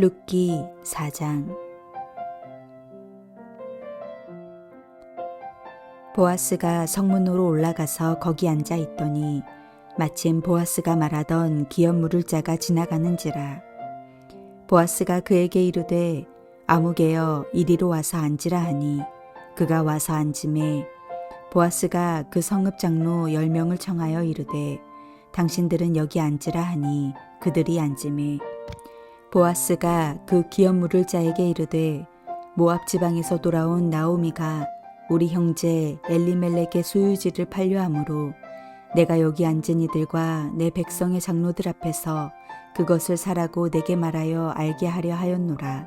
룻기 4장. 보아스가 성문으로 올라가서 거기 앉아 있더니 마침 보아스가 말하던 기업 물을 자가 지나가는지라 보아스가 그에게 이르되 아무개여 이리로 와서 앉으라 하니 그가 와서 앉음에 보아스가 그 성읍 장로 열 명을 청하여 이르되 당신들은 여기 앉으라 하니 그들이 앉음에 보아스가 그 기업 물을 자에게 이르되 모압 지방에서 돌아온 나오미가 우리 형제 엘리멜렉의 소유지를 팔려 함으로 내가 여기 앉은 이들과 내 백성의 장로들 앞에서 그것을 사라고 내게 말하여 알게 하려 하였노라.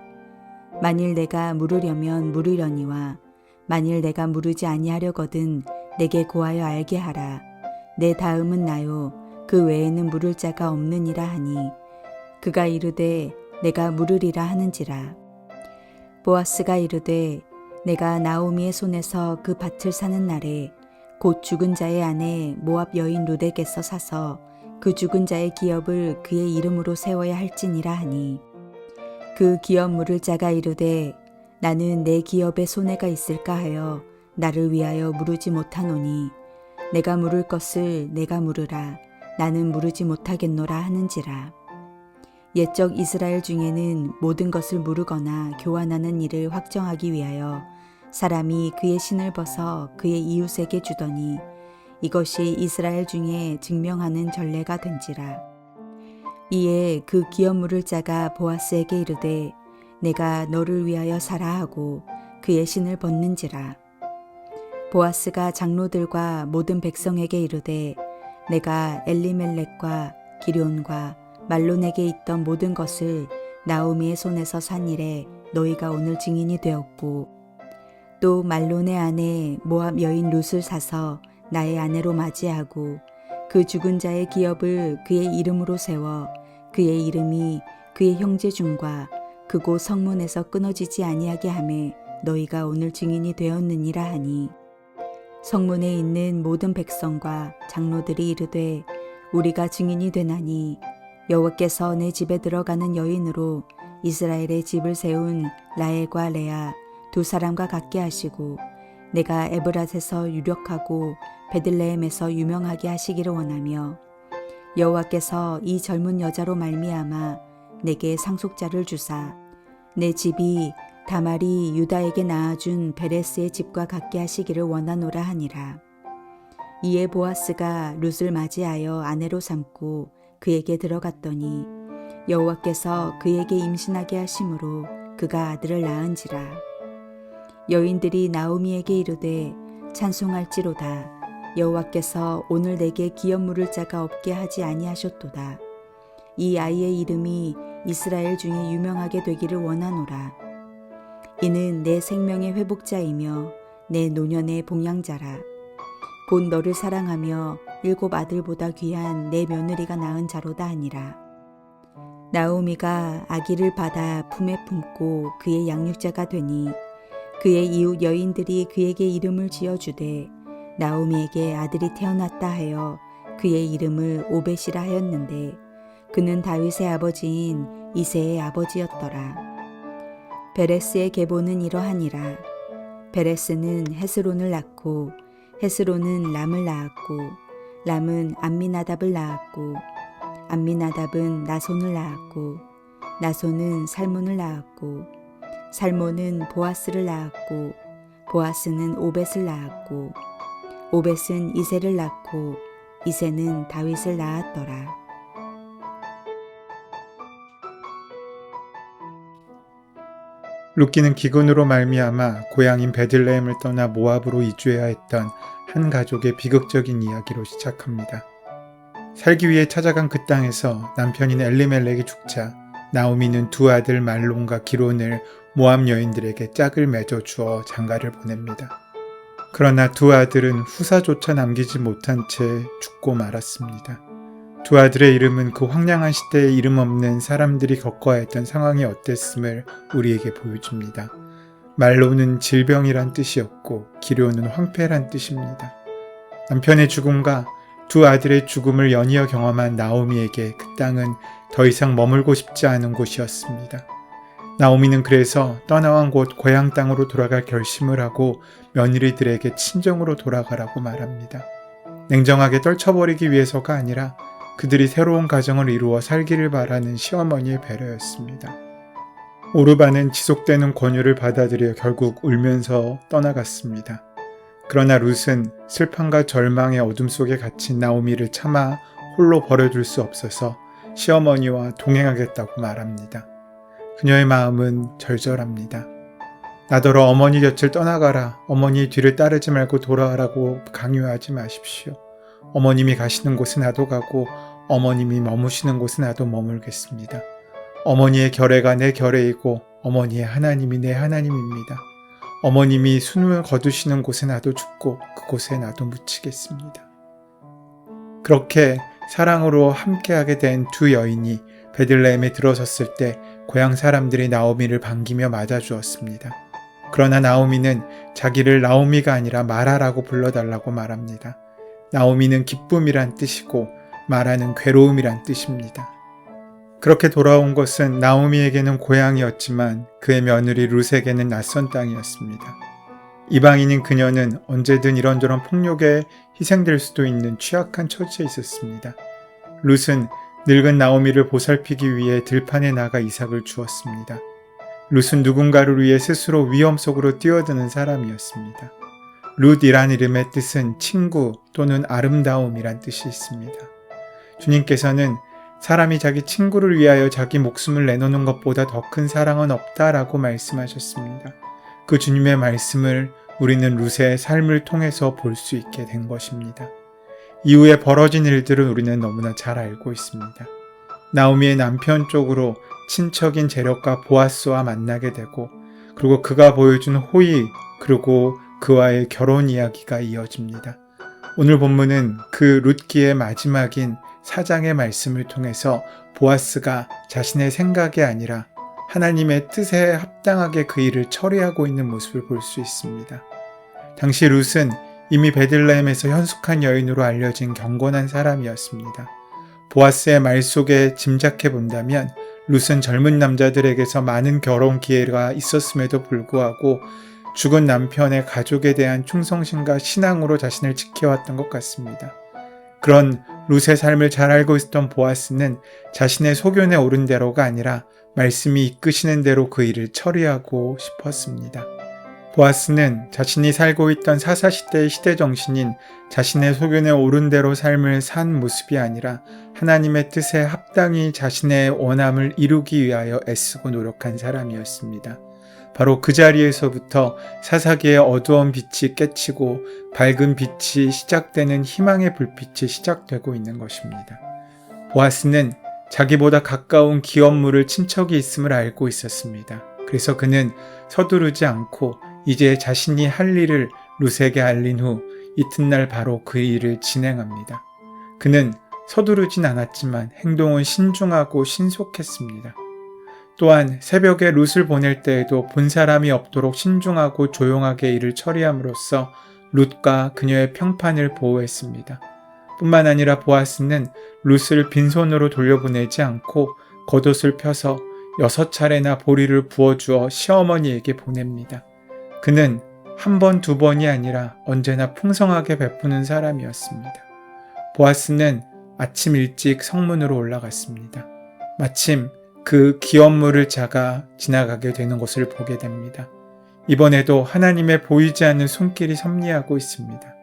만일 내가 물으려면 물으려니와 만일 내가 물으지 아니하려거든 내게 고하여 알게 하라. 내 다음은 나요. 그 외에는 물을 자가 없느니라 하니 그가 이르되 내가 물으리라 하는지라. 보아스가 이르되 내가 나오미의 손에서 그 밭을 사는 날에 곧 죽은 자의 아내 모압 여인 룻에게서 사서 그 죽은 자의 기업을 그의 이름으로 세워야 할지니라 하니. 그 기업 물을 자가 이르되 나는 내 기업에 손해가 있을까 하여 나를 위하여 물으지 못하노니 내가 물을 것을 내가 물으라. 나는 물으지 못하겠노라 하는지라 옛적 이스라엘 중에는 모든 것을 물으거나 교환하는 일을 확정하기 위하여 사람이 그의 신을 벗어 그의 이웃에게 주더니 이것이 이스라엘 중에 증명하는 전례가 된지라. 이에 그 기업 물을 자가 보아스에게 이르되 내가 너를 위하여 살아 하고 그의 신을 벗는지라. 보아스가 장로들과 모든 백성에게 이르되 내가 엘리멜렉과 기럨과 말론에게 있던 모든 것을 나오미의 손에서 산 일에 너희가 오늘 증인이 되었고 또 말론의 아내 모압 여인 룻을 사서 나의 아내로 맞이하고 그 죽은 자의 기업을 그의 이름으로 세워 그의 이름이 그의 형제 중과 그곳 성문에서 끊어지지 아니하게 하매 너희가 오늘 증인이 되었느니라 하니. 성문에 있는 모든 백성과 장로들이 이르되 우리가 증인이 되나니 여호와께서 내 집에 들어가는 여인으로 이스라엘의 집을 세운 라엘과 레아 두 사람과 같게 하시고 내가 에브랏에서 유력하고 베들레헴에서 유명하게 하시기를 원하며 여호와께서 이 젊은 여자로 말미암아 내게 상속자를 주사 내 집이 다말이 유다에게 낳아준 베레스의 집과 같게 하시기를 원하노라 하니라. 이에 보아스가 룻을 맞이하여 아내로 삼고 그에게 들어갔더니 여호와께서 그에게 임신하게 하심으로 그가 아들을 낳은지라. 여인들이 나오미에게 이르되 찬송할지로다. 여호와께서 오늘 내게 기업 물을 자가 없게 하지 아니하셨도다. 이 아이의 이름이 이스라엘 중에 유명하게 되기를 원하노라. 이는 내 생명의 회복자이며 내 노년의 봉양자라. 곧 너를 사랑하며 일곱 아들보다 귀한 내 며느리가 낳은 자로다 하니라. 나오미가 아기를 받아 품에 품고 그의 양육자가 되니 그의 이웃 여인들이 그에게 이름을 지어주되 나오미에게 아들이 태어났다 하여 그의 이름을 오벳이라 하였는데 그는 다윗의 아버지인 이세의 아버지였더라. 베레스의 계보는 이러하니라. 베레스는 헤스론을 낳고 헤스론은 람을 낳았고 람은 암미나답을 낳았고 암미나답은 나손을 낳았고 나손은 살몬을 낳았고 살몬은 보아스를 낳았고 보아스는 오벳을 낳았고 오벳은 이세를 낳고 이세는 다윗을 낳았더라. 룻기는 기근으로 말미암아 고향인 베들레헴을 떠나 모압으로 이주해야 했던 한 가족의 비극적인 이야기로 시작합니다. 살기 위해 찾아간 그 땅에서 남편인 엘리멜렉이 죽자 나오미는 두 아들 말론과 기론을 모압 여인들에게 짝을 맺어 주어 장가를 보냅니다. 그러나 두 아들은 후사조차 남기지 못한 채 죽고 말았습니다. 두 아들의 이름은 그 황량한 시대에 이름 없는 사람들이 겪어야 했던 상황이 어땠음을 우리에게 보여줍니다. 말로는 질병이란 뜻이었고 기료는 황폐란 뜻입니다. 남편의 죽음과 두 아들의 죽음을 연이어 경험한 나오미에게 그 땅은 더 이상 머물고 싶지 않은 곳이었습니다. 나오미는 그래서 떠나온 곳 고향 땅으로 돌아갈 결심을 하고 며느리들에게 친정으로 돌아가라고 말합니다. 냉정하게 떨쳐버리기 위해서가 아니라 그들이 새로운 가정을 이루어 살기를 바라는 시어머니의 배려였습니다. 오르바는 지속되는 권유를 받아들여 결국 울면서 떠나갔습니다. 그러나 룻은 슬픔과 절망의 어둠 속에 갇힌 나오미를 참아 홀로 버려둘 수 없어서 시어머니와 동행하겠다고 말합니다. 그녀의 마음은 절절합니다. 나더러 어머니 곁을 떠나가라. 어머니 뒤를 따르지 말고 돌아와라고 강요하지 마십시오. 어머님이 가시는 곳은 나도 가고 어머님이 머무시는 곳은 나도 머물겠습니다. 어머니의 결애가 내 결애이고 어머니의 하나님이 내 하나님입니다. 어머님이 숨을 거두시는 곳에 나도 죽고 그곳에 나도 묻히겠습니다. 그렇게 사랑으로 함께하게 된 두 여인이 베들레헴에 들어섰을 때 고향 사람들이 나오미를 반기며 맞아주었습니다. 그러나 나오미는 자기를 나오미가 아니라 마라라고 불러달라고 말합니다. 나오미는 기쁨이란 뜻이고 마라는 괴로움이란 뜻입니다. 그렇게 돌아온 것은 나오미에게는 고향이었지만 그의 며느리 룻에게는 낯선 땅이었습니다. 이방인인 그녀는 언제든 이런저런 폭력에 희생될 수도 있는 취약한 처지에 있었습니다. 룻은 늙은 나오미를 보살피기 위해 들판에 나가 이삭을 주었습니다. 룻은 누군가를 위해 스스로 위험 속으로 뛰어드는 사람이었습니다. 룻이란 이름의 뜻은 친구 또는 아름다움이란 뜻이 있습니다. 주님께서는 사람이 자기 친구를 위하여 자기 목숨을 내놓는 것보다 더 큰 사랑은 없다라고 말씀하셨습니다. 그 주님의 말씀을 우리는 룻의 삶을 통해서 볼 수 있게 된 것입니다. 이후에 벌어진 일들은 우리는 너무나 잘 알고 있습니다. 나오미의 남편 쪽으로 친척인 제력과 보아스와 만나게 되고 그리고 그가 보여준 호의 그리고 그와의 결혼 이야기가 이어집니다. 오늘 본문은 그 룻기의 마지막인 사장의 말씀을 통해서 보아스가 자신의 생각이 아니라 하나님의 뜻에 합당하게 그 일을 처리하고 있는 모습을 볼 수 있습니다. 당시 룻은 이미 베들레헴에서 현숙한 여인으로 알려진 경건한 사람이었습니다. 보아스의 말 속에 짐작해 본다면 룻은 젊은 남자들에게서 많은 결혼 기회가 있었음에도 불구하고 죽은 남편의 가족에 대한 충성심과 신앙으로 자신을 지켜왔던 것 같습니다. 그런 룻의 삶을 잘 알고 있었던 보아스는 자신의 소견에 오른 대로가 아니라 말씀이 이끄시는 대로 그 일을 처리하고 싶었습니다. 보아스는 자신이 살고 있던 사사시대의 시대 정신인 자신의 소견에 오른 대로 삶을 산 모습이 아니라 하나님의 뜻에 합당히 자신의 원함을 이루기 위하여 애쓰고 노력한 사람이었습니다. 바로 그 자리에서부터 사사기의 어두운 빛이 깨치고 밝은 빛이 시작되는 희망의 불빛이 시작되고 있는 것입니다. 보아스는 자기보다 가까운 기업물을 친척이 있음을 알고 있었습니다. 그래서 그는 서두르지 않고 이제 자신이 할 일을 룻에게 알린 후 이튿날 바로 그 일을 진행합니다. 그는 서두르진 않았지만 행동은 신중하고 신속했습니다. 또한 새벽에 룻을 보낼 때에도 본 사람이 없도록 신중하고 조용하게 일을 처리함으로써 룻과 그녀의 평판을 보호했습니다. 뿐만 아니라 보아스는 룻을 빈손으로 돌려보내지 않고 겉옷을 펴서 여섯 차례나 보리를 부어주어 시어머니에게 보냅니다. 그는 한 번, 두 번이 아니라 언제나 풍성하게 베푸는 사람이었습니다. 보아스는 아침 일찍 성문으로 올라갔습니다. 마침 그 기업물을 자가 지나가게 되는 것을 보게 됩니다. 이번에도 하나님의 보이지 않는 손길이 섭리하고 있습니다.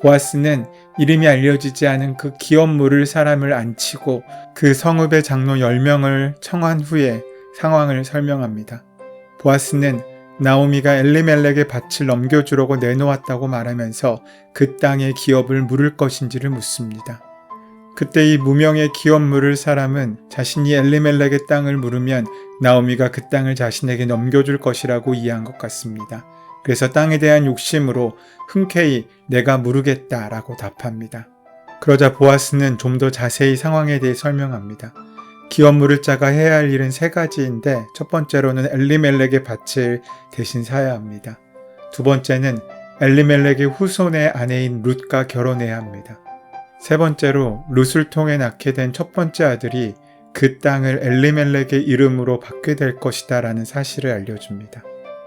보아스는 이름이 알려지지 않은 그 기업물을 사람을 앉히고 그 성읍의 장로 10명을 청한 후에 상황을 설명합니다. 보아스는 나오미가 엘리멜렉의 밭을 넘겨주려고 내놓았다고 말하면서 그 땅의 기업을 물을 것인지를 묻습니다. 그때 이 무명의 기업 물을 사람은 자신이 엘리멜렉의 땅을 물으면 나오미가 그 땅을 자신에게 넘겨줄 것이라고 이해한 것 같습니다. 그래서 땅에 대한 욕심으로 흔쾌히 내가 물으겠다라고 답합니다. 그러자 보아스는 좀 더 자세히 상황에 대해 설명합니다. 기업 물을 자가 해야 할 일은 세 가지인데 첫 번째로는 엘리멜렉의 밭을 대신 사야 합니다. 두 번째는 엘리멜렉의 후손의 아내인 룻과 결혼해야 합니다. 세 번째로 룻을 통해 낳게 된 첫 번째 아들이 그 땅을 엘리멜렉의 이름으로 받게 될 것이다 라는 사실을 알려줍니다.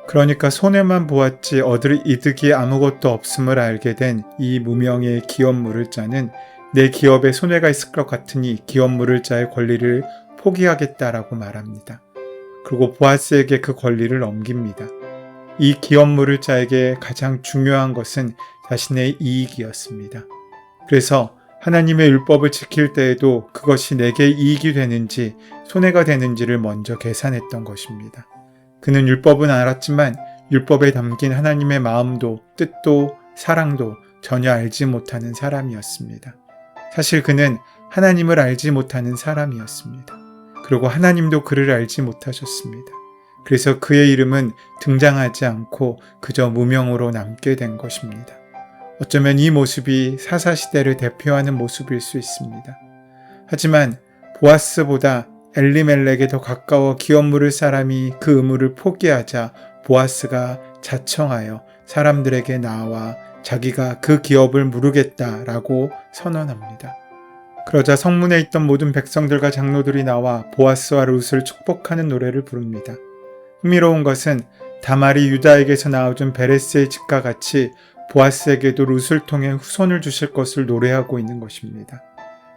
그러니까 손해만 보았지 얻을 이득이 아무것도 없음을 알게 된 이 무명의 기업 물을 자는 내 기업에 손해가 있을 것 같으니 기업 물을 자의 권리를 포기하겠다라고 말합니다. 그리고 보아스에게 그 권리를 넘깁니다. 이 기업 물을 자에게 가장 중요한 것은 자신의 이익이었습니다. 그래서 하나님의 율법을 지킬 때에도 그것이 내게 이익이 되는지 손해가 되는지를 먼저 계산했던 것입니다. 그는 율법은 알았지만 율법에 담긴 하나님의 마음도 뜻도 사랑도 전혀 알지 못하는 사람이었습니다. 사실 그는 하나님을 알지 못하는 사람이었습니다. 그리고 하나님도 그를 알지 못하셨습니다. 그래서 그의 이름은 등장하지 않고 그저 무명으로 남게 된 것입니다. 어쩌면 이 모습이 사사시대를 대표하는 모습일 수 있습니다. 하지만 보아스보다 엘리멜렉에 더 가까워 기업 물을 사람이 그 의무를 포기하자 보아스가 자청하여 사람들에게 나와 자기가 그 기업을 물으겠다라고 선언합니다. 그러자 성문에 있던 모든 백성들과 장로들이 나와 보아스와 룻을 축복하는 노래를 부릅니다. 흥미로운 것은 다말이 유다에게서 나와준 베레스의 집과 같이 보아스에게도 룻을 통해 후손을 주실 것을 노래하고 있는 것입니다.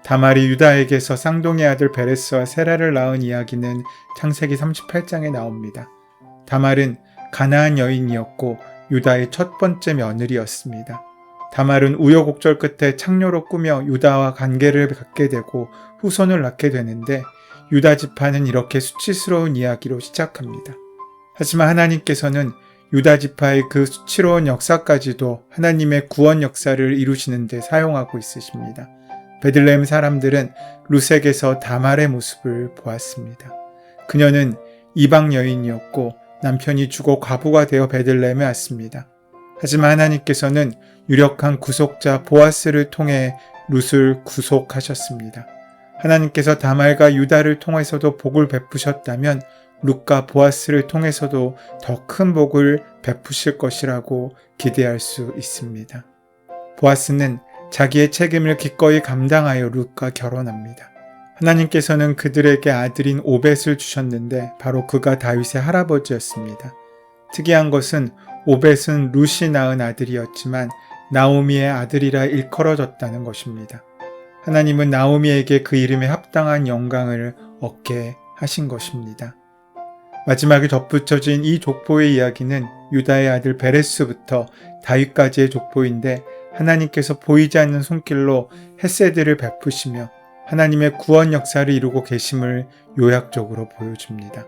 다말이 유다에게서 쌍둥이 아들 베레스와 세라를 낳은 이야기는 창세기 38장에 나옵니다. 다말은 가나안 여인이었고 유다의 첫 번째 며느리였습니다. 다말은 우여곡절 끝에 창녀로 꾸며 유다와 관계를 갖게 되고 후손을 낳게 되는데 유다 지파는 이렇게 수치스러운 이야기로 시작합니다. 하지만 하나님께서는 유다 지파의 그 수치로운 역사까지도 하나님의 구원 역사를 이루시는 데 사용하고 있으십니다. 베들레헴 사람들은 루색에서 다말의 모습을 보았습니다. 그녀는 이방 여인이었고 남편이 죽어 과부가 되어 베들레헴에 왔습니다. 하지만 하나님께서는 유력한 구속자 보아스를 통해 룻을 구속하셨습니다. 하나님께서 다말과 유다를 통해서도 복을 베푸셨다면 룻과 보아스를 통해서도 더 큰 복을 베푸실 것이라고 기대할 수 있습니다. 보아스는 자기의 책임을 기꺼이 감당하여 룻과 결혼합니다. 하나님께서는 그들에게 아들인 오벳을 주셨는데 바로 그가 다윗의 할아버지였습니다. 특이한 것은 오벳은 룻이 낳은 아들이었지만 나오미의 아들이라 일컬어졌다는 것입니다. 하나님은 나오미에게 그 이름에 합당한 영광을 얻게 하신 것입니다. 마지막에 덧붙여진 이 족보의 이야기는 유다의 아들 베레스부터 다윗까지의 족보인데 하나님께서 보이지 않는 손길로 햇세드를 베푸시며 하나님의 구원 역사를 이루고 계심을 요약적으로 보여줍니다.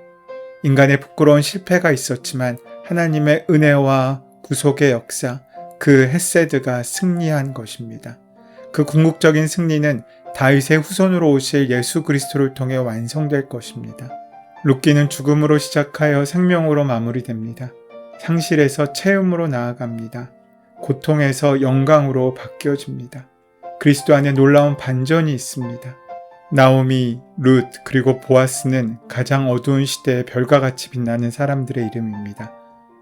인간의 부끄러운 실패가 있었지만 하나님의 은혜와 구속의 역사, 그 햇세드가 승리한 것입니다. 그 궁극적인 승리는 다윗의 후손으로 오실 예수 그리스도를 통해 완성될 것입니다. 룻기는 죽음으로 시작하여 생명으로 마무리됩니다. 상실에서 체험으로 나아갑니다. 고통에서 영광으로 바뀌어집니다. 그리스도 안에 놀라운 반전이 있습니다. 나오미, 룻, 그리고 보아스는 가장 어두운 시대에 별과 같이 빛나는 사람들의 이름입니다.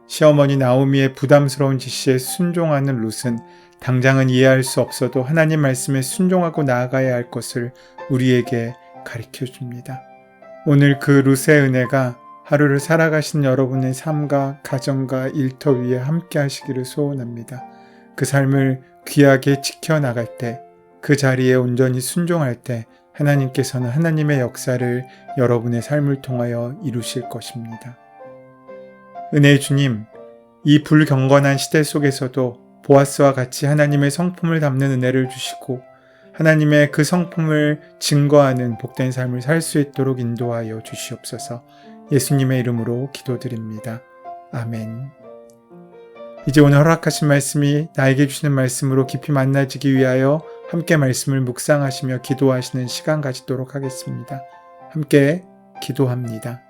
시어머니 나오미의 부담스러운 지시에 순종하는 룻은 당장은 이해할 수 없어도 하나님 말씀에 순종하고 나아가야 할 것을 우리에게 가르쳐 줍니다. 오늘 그 룻의 은혜가 하루를 살아가신 여러분의 삶과 가정과 일터 위에 함께 하시기를 소원합니다. 그 삶을 귀하게 지켜나갈 때, 그 자리에 온전히 순종할 때 하나님께서는 하나님의 역사를 여러분의 삶을 통하여 이루실 것입니다. 은혜의 주님, 이 불경건한 시대 속에서도 보아스와 같이 하나님의 성품을 담는 은혜를 주시고 하나님의 그 성품을 증거하는 복된 삶을 살 수 있도록 인도하여 주시옵소서 예수님의 이름으로 기도드립니다. 아멘. 이제 오늘 허락하신 말씀이 나에게 주시는 말씀으로 깊이 만나지기 위하여 함께 말씀을 묵상하시며 기도하시는 시간 가지도록 하겠습니다. 함께 기도합니다.